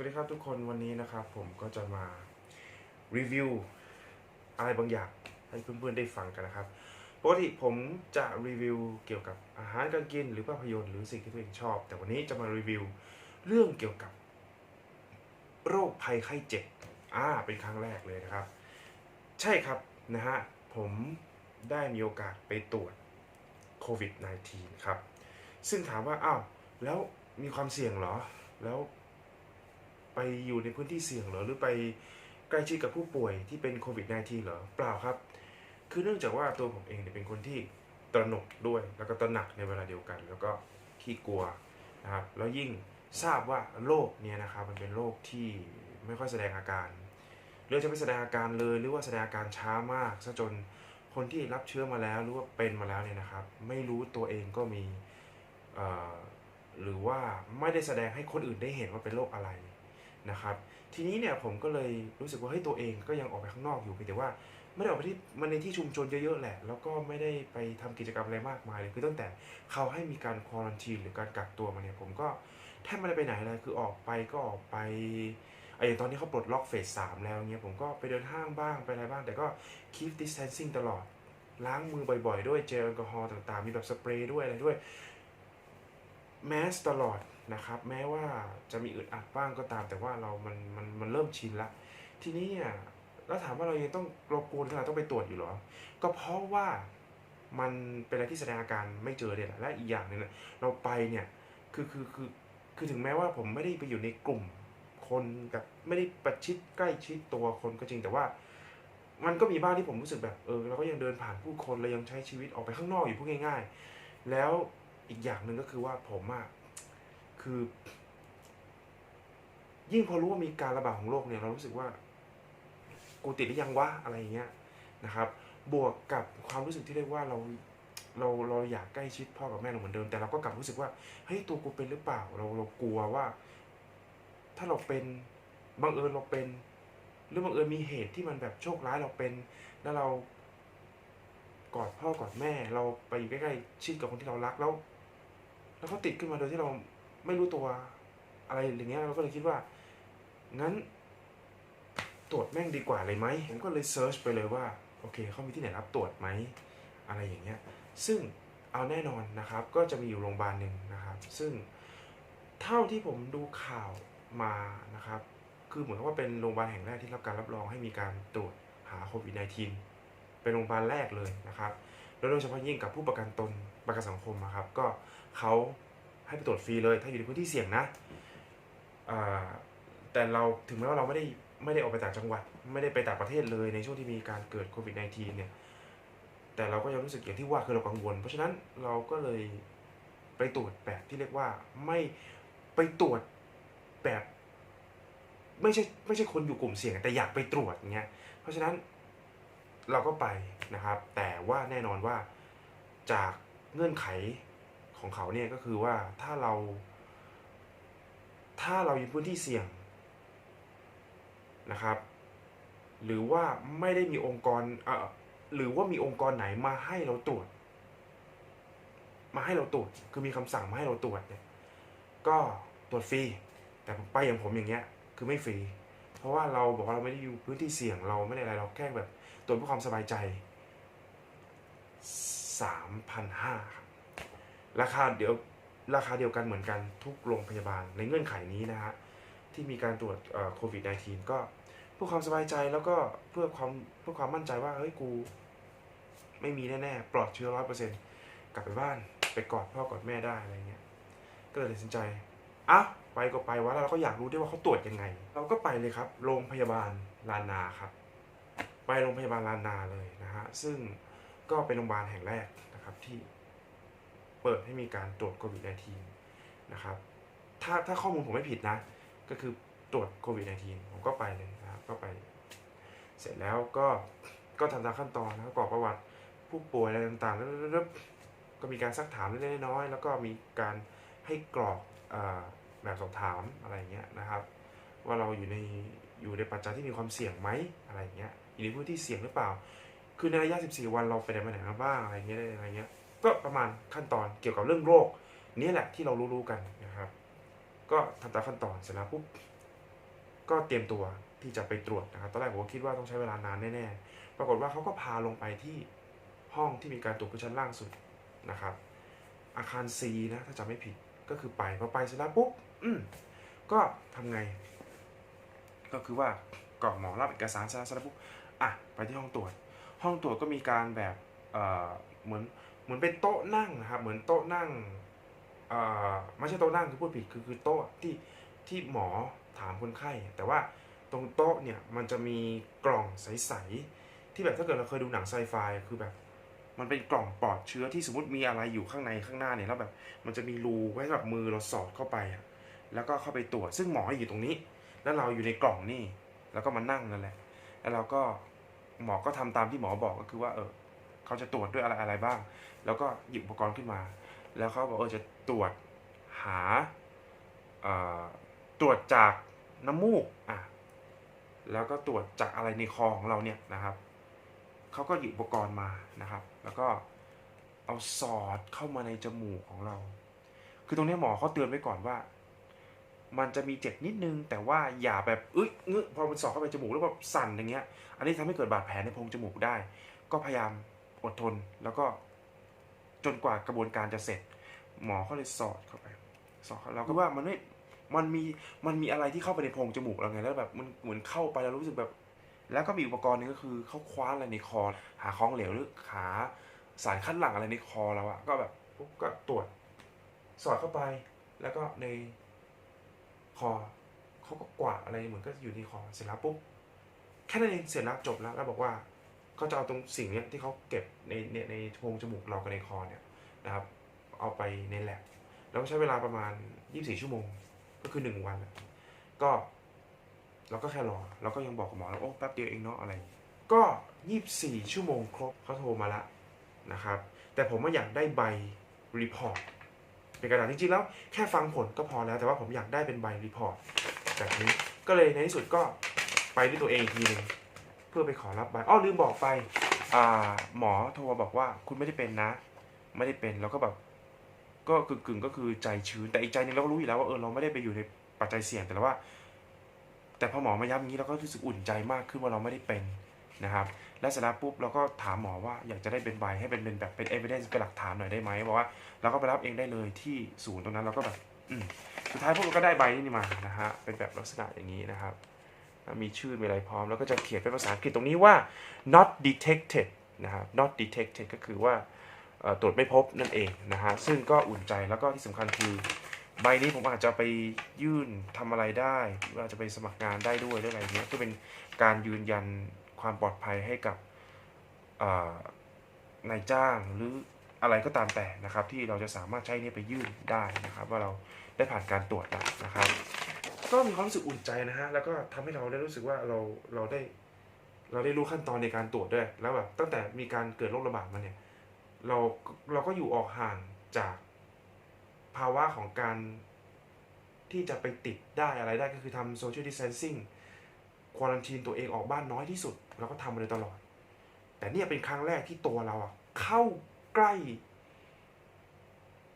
วัสดีครับทุกคนวันนี้นะครับ ผมก็จะมารีวิวอะไรบางอย่างให้เพื่อนๆได้ฟังกันนะครับปกติผมจะรีวิวเกี่ยวกับอาหารการกินหรือภาพยนตร์หรือสิ่งที่ตัวเองชอบ แต่วันนี้จะมารีวิวเรื่องเกี่ยวกับ โรคภัยไข้เจ็บอ่าเป็นครั้งแรกเลยนะครับ ใช่ครับนะฮะผมได้มีโอกาสไปตรวจโควิด -19 ครับซึ่งถามว่าอ้าวแล้วมีความเสี่ยงเหรอ แล้ว อยู่ในพื้นที่เสี่ยงเหรอหรือไปใกล้ชิดกับผู้ป่วยที่เป็นโควิด -19 เหรอเปล่าครับ คือเนื่องจากว่าตัวผมเองเนี่ยเป็นคนที่ตระหนกด้วยแล้วก็ตระหนักในเวลาเดียวกัน แล้วก็ขี้กลัวนะครับแล้วยิ่งทราบว่าโรคเนี่ยนะครับมันเป็นโรคที่ไม่ค่อยแสดงอาการหรือจะไม่แสดงอาการเลยหรือว่าแสดงอาการช้ามากซะจนคนที่รับเชื้อมาแล้วหรือว่าเป็นมาแล้วเนี่ยนะครับ ไม่รู้ตัวเองก็มีหรือว่าไม่ได้แสดงให้คนอื่นได้เห็นว่าเป็นโรคอะไร นะครับ ทีนี้เนี่ยผมก็เลยรู้สึกว่าเฮ้ยตัวเองก็ยังออกไปข้างนอกอยู่เพียงแต่ว่าไม่ได้ออกไปที่มันในที่ชุมชนเยอะๆแหละ แล้วก็ไม่ได้ไปทำกิจกรรมอะไรมากมายเลยคือตั้งแต่เขาให้มีการควอรันทีนหรือการกักตัวมาเนี่ยผมก็แทบไม่ได้ไปไหนเลยคือออกไปก็ออกไปไอ้อย่างตอนนี้เขาปลดล็อกเฟสสามแล้วเนี่ยผมก็ไปเดินห้างบ้างไปอะไรบ้าง แต่ก็ keep distancing ตลอด ล้างมือบ่อยๆ ด้วยเจลแอลกอฮอล์ต่างๆ มีแบบสเปรย์ด้วยอะไรด้วยแมสตลอด นะครับ แม้ว่าจะมีอึดอัดบ้างก็ตาม แต่ว่าเรามันมันมันเริ่มชินละทีนี้เนี่ยแล้วถามว่าเรายังต้องรากลัวขนาดต้องไปตรวจอยู่หรอ ก็เพราะว่ามันเป็นอะไรที่แสดงอาการไม่เจอเนี่ยแหละและอีกอย่างหนึงเนี่ยเราไปเนี่ยคือคือคือคือถึงแม้ว่าผมไม่ได้ไปอยู่ในกลุ่มคนแบบไม่ได้ประชิดใกล้ชิดตัวคนก็จริงแต่ว่า มันก็มีบ้างที่ผมรู้สึกแบบเออเราก็ยังเดินผ่านผู้คนเรายังใช้ชีวิตออกไปข้างนอกอยู่พูดง่าย ๆ แล้วอีกอย่างหนึ่งก็คือว่าผมอะ คือ ยิ่งพอรู้ว่ามีการระบาดของโรคเนี่ย เรารู้สึกว่า กูติดหรือยังวะอะไรเงี้ยนะครับ บวกกับความรู้สึกที่เรียกว่าเราเราเราอยากใกล้ชิดพ่อกับแม่เราเหมือนเดิมแต่เราก็กลับรู้สึกว่าเฮ้ยตัวกูเป็นหรือเปล่า เราเรากลัวว่า ถ้าเราเป็นบังเอิญเราเป็น หรือบังเอิญมีเหตุที่มันแบบโชคร้ายเราเป็น แล้วเรากอดพ่อกอดแม่ เราไปอยู่ใกล้ๆชิดกับคนที่เรารักแล้ว แล้วเขาติดขึ้นมาโดยที่เรา ไม่รู้ตัวอะไรอย่างเงี้ยเราก็เลยคิดว่า งั้น ตรวจแม่งดีกว่าเลยไหมผมก็เลยเซิร์ชไปเลยว่า โอเคเขามีที่ไหนรับตรวจไหมอะไรอย่างเงี้ย ซึ่งเอาแน่นอนนะครับ ก็จะมีอยู่โรงพยาบาลหนึ่งนะครับ ซึ่งเท่าที่ผมดูข่าวมานะครับ คือเหมือนกับว่าเป็นโรงพยาบาลแห่งแรกที่รับการรับรองให้มีการตรวจหาโควิด -19 เป็นโรงพยาบาลแรกเลยนะครับ แล้วโดยเฉพาะยิ่งกับผู้ประกันตนประกันสังคมอะครับ ก็เขา ให้ไปตรวจฟรีเลย ถ้าอยู่ในพื้นที่เสี่ยงนะแต่เราถึงแม้ว่าเราไม่ได้ไม่ได้ออกไปต่างจังหวัด ไม่ได้ไปต่างประเทศเลยในช่วงที่มีการเกิดโควิด -19 เนี่ยแต่เราก็ยังรู้สึกอย่างที่ว่าคือเรากังวล เพราะฉะนั้นเราก็เลยไปตรวจแบบที่เรียกว่าไม่ไปตรวจแบบไม่ใช่ไม่ใช่คนอยู่กลุ่มเสี่ยง แต่อยากไปตรวจเงี้ยเพราะฉะนั้นเราก็ไปนะครับ แต่ว่าแน่นอนว่าจากเงื่อนไข ของเขาเนี่ยก็คือว่าถ้าเรา ถ้าเราอยู่พื้นที่เสี่ยงนะครับ หรือว่าไม่ได้มีองค์กรเอ่อหรือว่ามีองค์กรไหนมาให้เราตรวจ มาให้เราตรวจคือมีคำสั่งมาให้เราตรวจเนี่ยก็ตรวจฟรีแต่ไปอย่างผมอย่างเงี้ยคือไม่ฟรีเพราะว่าเราบอกว่าเราไม่ได้อยู่พื้นที่เสี่ยงเราไม่ได้อะไรเราแค่แบบตรวจเพื่อความสบายใจสามพันห้าครับ ราคาเดี๋ยวราคาเดียวกันเหมือนกันทุกโรงพยาบาลในเงื่อนไขนี้นะฮะที่มีการตรวจโควิด -19 ก็เพื่อความสบายใจแล้วก็เพื่อความเพื่อความมั่นใจว่าเฮ้ยกูไม่มีแน่ๆปลอดเชื้อร้อยเปอร์เซ็นกลับไปบ้านไปกอดพ่อกอดแม่ได้อะไรเงี้ยก็เลยตัดสินใจอะไปก็ไปวะแล้วเราก็อยากรู้ด้วยว่าเขาตรวจยังไง เราก็ไปเลยครับ โรงพยาบาลลานาครับ ไปโรงพยาบาลลานาเลยนะฮะซึ่งก็เป็นโรงพยาบาลแห่งแรกนะครับที่ เปิดให้มีการตรวจโควิด -19 นะครับ ถ้าถ้าข้อมูลผมไม่ผิดนะ ก็คือตรวจโควิด -19 ผมก็ไปเลยนะครับก็ไป เสร็จแล้วก็ก็ทำตามขั้นตอนนะครับกรอกประวัติผู้ป่วยอะไรต่างๆแล้วก็มีการซักถามเล็กๆน้อยๆแล้วก็มีการให้กรอกอแบบสอบถามอะไรเงี้ยนะครับ ว่าเราอยู่ในอยู่ในปัจจัยที่มีความเสี่ยงไหมอะไรเงี้ยอยู่ในพื้นที่เสี่ยงหรือเปล่า คือในระยะ 14 วันเราไปไหนมาไหนมาบ้างอะไรเงี้ยอะไรเงี้ย ก็ประมาณขั้นตอนเกี่ยวกับเรื่องโรคนี่แหละที่เรารู้ๆกันนะครับ ก็ทำตามขั้นตอนเสร็จแล้วปุ๊บก็เตรียมตัวที่จะไปตรวจนะครับตอนแรกผมก็คิดว่าต้องใช้เวลานานแน่ๆ ปรากฏว่าเขาก็พาลงไปที่ห้องที่มีการตรวจคือชั้นล่างสุดนะครับ อาคาร C นะถ้าจำไม่ผิดก็คือไปพอไปเสร็จแล้วปุ๊บอืมก็ทำไง ก็คือว่ากรอกหมอรับเอกสารเสร็จแล้วปุ๊บอะไปที่ห้องตรวจ ห้องตรวจก็มีการแบบเอ่อเหมือน มือนเป็นโต๊ะนั่งนะครับเหมือนโต๊ะนั่งอ่อไม่ใช่โต๊ะนั่งคือพูดผิดคือคือโต๊ะที่ที่หมอถามคนไข้ แต่ว่าตรงโต๊ะเนี่ยมันจะมีกล่องใสๆที่แบบถ้าเกิดเราเคยดูหนังไซไฟคือแบบ มันเป็นกล่องปลอดเชื้อที่สมมติมีอะไรอยู่ข้างในข้างหน้าเนี่ยแล้วแบบมันจะมีรูไว้สำหรับมือเราสอดเข้าไปอะแล้วก็เข้าไปตรวจซึ่งหมออยู่ตรงนี้ แล้วเราอยู่ในกล่องนี่แล้วก็มานั่งนั่นแหละ แล้วเราก็หมอก็ทำตามที่หมอบอกก็คือว่าเออ เขาจะตรวจด้วยอะไรอะไรบ้าง แล้วก็หยิบอุปกรณ์ขึ้นมา แล้วเขาบอกเออจะตรวจหาตรวจจากน้ำมูกอะแล้วก็ตรวจจากอะไรในคอของเราเนี่ยนะครับเขาก็หยิบอุปกรณ์มานะครับ แล้วก็เอาสอดเข้ามาในจมูกของเรา คือตรงนี้หมอเขาเตือนไว้ก่อนว่า มันจะมีเจ็บนิดนึง แต่ว่าอย่าแบบเอึ๊ยงึพอมันสอดเข้าไปจมูกแล้วแบบสั่นอย่างเงี้ย อันนี้ทำให้เกิดบาดแผลในโพรงจมูกได้ ก็พยายาม อดทน แล้วก็จนกว่ากระบวนการจะเสร็จ หมอเขาเลยสอดเข้าไป สอดเข้าเราก็ว่ามันไม่มันมีมันมีอะไรที่เข้าไปในโพรงจมูกเราไงแล้วแบบมันเหมือนเข้าไปแล้วรู้สึกแบบ แล้วก็มีอุปกรณ์หนึงก็คือเขาคว้านอะไรในคอ หาของเหลวหรือหาสารคัดหลั่งอะไรในคอเราอะก็แบบปุ๊บก็ตรวจ สอดเข้าไป แล้วก็ในคอเขาก็กวาดอะไรเหมือนก็อยู่ในคอเสร็จแล้วปุ๊บแค่นั้นเองเสร็จแล้วจบแล้วแล้วบอกว่า เขาจะเอาตรงสิ่งนี้ที่เขาเก็บในในในโพรงจมูกเรากับในคอเนี่ยนะครับ เอาไปในแลบแล้วก็ใช้เวลาประมาณ 24 ชั่วโมง ก็คือ 1 วัน ก็เราก็แค่รอ เราก็ยังบอกกับหมอแล้วโอ้แป๊บเดียวเองเนาะอะไร ก็ 24 ชั่วโมงครบเขาโทรมาแล้วนะครับ แต่ผมว่าอยากได้ใบรีพอร์ตเป็นกระดาษจริงๆแล้วแค่ฟังผลก็พอแล้ว แต่ว่าผมอยากได้เป็นใบรีพอร์ตแบบนี้ก็เลยในที่สุดก็ไปด้วยตัวเองอีกทีหนึง เพื่อไปขอรับใบอ้อลืมบอกไป อ่า หมอโทรมาบอกว่าคุณไม่ได้เป็นนะ ไม่ได้เป็นแล้วก็แบบ ก็กึ่งๆก็คือใจชื้น แต่อีกใจหนึงเราก็รู้อยู่แล้วว่าเออเราไม่ได้ไปอยู่ในปัจจัยเสี่ยงแต่ว่า แต่พอหมอมาย้ำอย่างนี้เราก็รู้สึกอุ่นใจมากขึ้นว่าเราไม่ได้เป็นนะครับ และเสร็จแล้วปุ๊บเราก็ถามหมอว่าอยากจะได้เป็นใบให้เป็นเป็นแบบเป็น evidence เป็นหลักฐานหน่อยได้ไหมบอกว่าเราก็ไปรับเองได้เลยที่ศูนย์ตรงนั้นเราก็แบบอืมสุดท้ายพวกเราก็ได้ใบนี้มานะฮะเป็นแบบลักษณะอย่างนี้นะครับ มีชื่อมีอะไรพร้อม แล้วก็จะเขียนเป็นภาษาอังกฤษตรงนี้ว่า not detected นะครับ not detected ก็คือว่าตรวจไม่พบนั่นเองนะฮะ ซึ่งก็อุ่นใจแล้วก็ที่สำคัญคือใบนี้ผมอาจจะไปยื่นทำอะไรได้ว่าจจะไปสมัครงานได้ด้วยหรืออะไรเงี้ยก็เป็นการยืนยันความปลอดภัยให้กับนายจ้างหรืออะไรก็ตามแต่นะครับ ที่เราจะสามารถใช้นี่ไปยื่นได้นะครับ ว่าเราได้ผ่านการตรวจแล้วนะครับ ก็มีความรู้สึกอุ่นใจนะฮะ แล้วก็ทำให้เราได้รู้สึกว่าเราเราได้ เราได้รู้ขั้นตอนในการตรวจด้วย แล้วแบบตั้งแต่มีการเกิดโรคระบาดมาเนี่ย เราเราก็อยู่ออกห่างจากภาวะของการที่จะไปติดได้อะไรได้ก็คือทำโซเชียลดิส a ทนซิ่งควอนทีนตัวเองออกบ้านน้อยที่สุด เราก็ทำมาโดยตลอด แต่เนี่ยเป็นครั้งแรกที่ตัวเราอะเข้าใกล้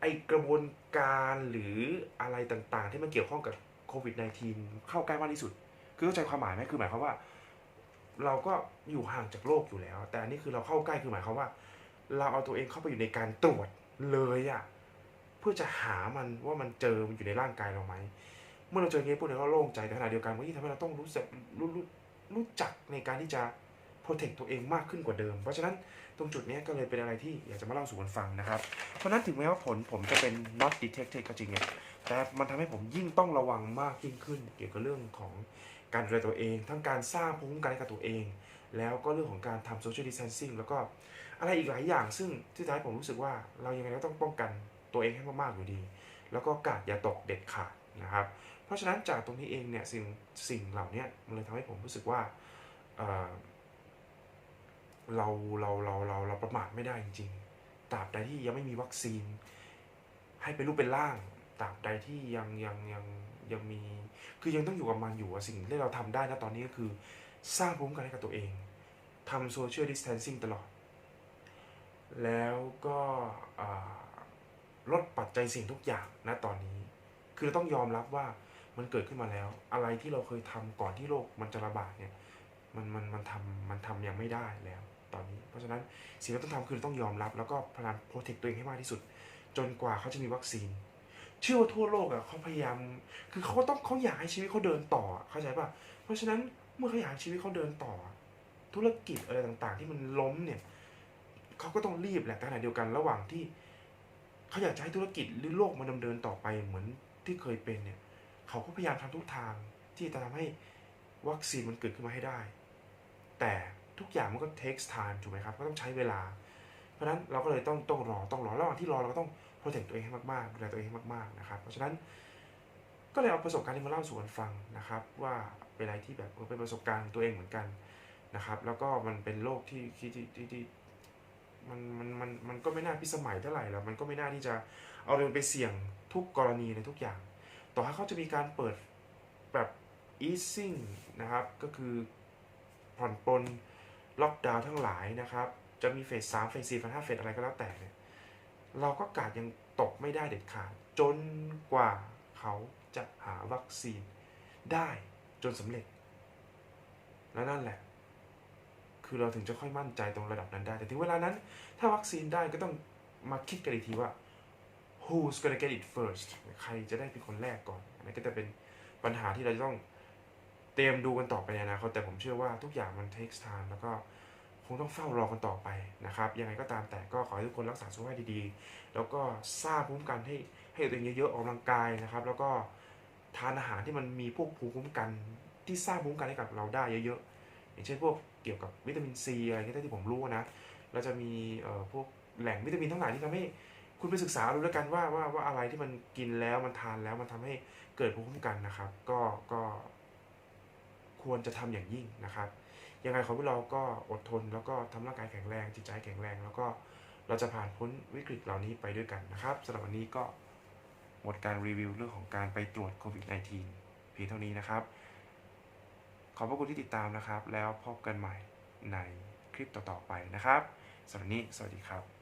ไอกระบวนการหรืออะไรต่างๆ ที่มันเกี่ยวข้องกับ โควิด -19 เข้าใกล้มากที่สุด คือเข้าใจความหมายไหมคือหมายความว่า เราก็อยู่ห่างจากโลกอยู่แล้ว แต่อันนี้คือเราเข้าใกล้คือหมายความว่า เราเอาตัวเองเข้าไปอยู่ในการตรวจเลยอะเพื่อจะหามันว่ามันเจอมันอยู่ในร่างกายเราไหมเมื่อเราเจออย่างนี้พวกเราก็โล่งใจแต่ขณะเดียวกันมันยิ่งทำให้เราต้องรู้สึกรู้รู้รู้จักในการที่จะ protect ตัวเองมากขึ้นกว่าเดิม เพราะฉะนั้นตรงจุดนี้ก็เลยเป็นอะไรที่อยากจะมาเล่าสู่กันฟังนะครับ เพราะนั้นถึงแม้ว่าผลผมจะเป็น not detected ก็จริงเนี่ย แต่มันทำให้ผมยิ่งต้องระวังมากยิ่งขึ้น เกี่ยวกับเรื่องของการดูแลตัวเอง ทั้งการสร้างภูมิคุ้มกันให้กับตัวเอง แล้วก็เรื่องของการทำ social distancing แล้วก็อะไรอีกหลายอย่าง ซึ่งที่ท้ายผมรู้สึกว่าเรายังไงก็ต้องป้องกันตัวเองให้มากๆอยู่ดี แล้วก็กาดอย่าตกเด็ดขาดนะครับ เพราะฉะนั้นจากตรงนี้เองเนี่ยสิ่งสิ่งเหล่านี้มันเลยทำให้ผมรู้สึกว่าเเราเราเราเราเราประมาทไม่ได้จริงๆตราบใดที่ยังไม่มีวัคซีน ให้เป็นรูปเป็นร่าง ตราบใดที่ยังยังยังยังมี คือยังต้องอยู่กับมันอยู่สิ่งที่เราทำได้นะตอนนี้ก็คือสร้างภูมิคุ้มกันให้กับตัวเองทำโซเชียลดิส a ทนซิ่งตลอด แล้วก็ลดปัจจัยเสิ่งทุกอย่างนะตอนนี้ คือเราต้องยอมรับว่ามันเกิดขึ้นมาแล้ว อะไรที่เราเคยทำก่อนที่โรคมันจะระบาดเนี่ยมันมันมันทำมันทำยังไม่ได้แล้วตอนนี้ เพราะฉะนั้นสิ่งที่ต้องทำคือต้องยอมรับ แล้วก็พยายามโปรเทคตัวเองให้มากที่สุด จนกว่าเขาจะมีวัคซีน เชื่อว่าทั่วโลกอะเขาพยายาม คือเขาก็ต้องเขาอยากให้ชีวิตเขาเดินต่อเข้าใจป่ะเพราะฉะนั้นเมื่อเขาอยากให้ชีวิตเขาเดินต่อ ธุรกิจอะไรต่างๆ ที่มันล้มเนี่ยเขาก็ต้องรีบแหละแต่ขณะเดียวกันระหว่างที่เขาอยากจะให้ธุรกิจหรือโลกมันดำเนินต่อไปเหมือนที่เคยเป็นเนี่ยเขาก็พยายามทำทุกทางที่จะทำให้วัคซีนมันเกิดขึ้นมาให้ได้ แต่ทุกอย่างมันก็ takes time ถูกไหมครับ ก็ต้องใช้เวลา เพราะฉะนั้นเราก็เลยต้องต้องรอต้องรอระหว่างที่รอเราก็ต้อง protect ตัวเองให้มากๆดูแลตัวเองให้มากๆนะครับ เพราะฉะนั้นก็เลยเอาประสบการณ์นี้มาเล่าสู่กันฟังนะครับ ว่าเป็นอะไรที่แบบเออเป็นประสบการณ์ตัวเองเหมือนกันนะครับ แล้วก็มันเป็นโลกที่ที่ที่ที่ที่มันมันมันมันก็ไม่น่าพิสมัยเท่าไหร่แล้วมันก็ไม่น่าที่จะเอาเรื่องไปเสี่ยงทุกกรณีในทุกอย่าง ต่อให้เขาจะมีการเปิดแบบ easing นะครับ ก็คือผ่อนปลนล็อกดาวน์ทั้งหลายนะครับ จะมีเฟสสามเฟสสี่เฟสห้าเฟสอะไรก็แล้วแต่เนี่ย เราก็กาดยังตกไม่ได้เด็ดขาด จนกว่าเขาจะหาวัคซีนได้จนสำเร็จ และนั่นแหละ คือเราถึงจะค่อยมั่นใจตรงระดับนั้นได้ แต่ถึงเวลานั้น ถ้าวัคซีนได้ก็ต้องมาคิดกันอีกทีว่า who's gonna get it first ใครจะได้เป็นคนแรกก่อน อันนี้ก็จะเป็นปัญหาที่เราจะต้องเตรียมดูกันต่อไปในอนาคตแต่ผมเชื่อว่าทุกอย่างมัน takes time แล้วก็ งต้องเฝ้ารอกันต่อไปนะครับ ยังไงก็ตามแต่ก็ขอให้ทุกคนรักษาสุขภาพดีๆ แล้วก็สร้างภูมิคุ้มกันให้ให้ตัวเองเยอะๆออกกำลังกายนะครับ แล้วก็ทานอาหารที่มันมีพวกภูมิคุ้มกันที่สร้างภูมิคุ้มกันให้กับเราได้เยอะๆ อย่างเช่นพวกเกี่ยวกับวิตามินซีอะไรเงี้ยที่ผมรู้นะเราจะมีเอ่อพวกแหล่งวิตามินทั้งหลายที่ทำให้คุณไปศึกษาดูแล้วกันว่าว่าว่าอะไรที่มันกินแล้วมันทานแล้วมันทำให้เกิดภูมิคุ้มกันนะครับ ก็ก็ ควรจะทำอย่างยิ่งนะครับ ยังไงขอพวกเราก็อดทนแล้วก็ทำร่างกายแข็งแรงจิตใจแข็งแรง แล้วก็เราจะผ่านพ้นวิกฤตเหล่านี้ไปด้วยกันนะครับสำหรับวันนี้ก็หมดการรีวิวเรื่องของการไปตรวจโควิด -19 เพียงเท่านี้นะครับ ขอบพระคุณที่ติดตามนะครับ แล้วพบกันใหม่ในคลิปต่อๆไปนะครับสำหรับนี้ สวัสดีครับ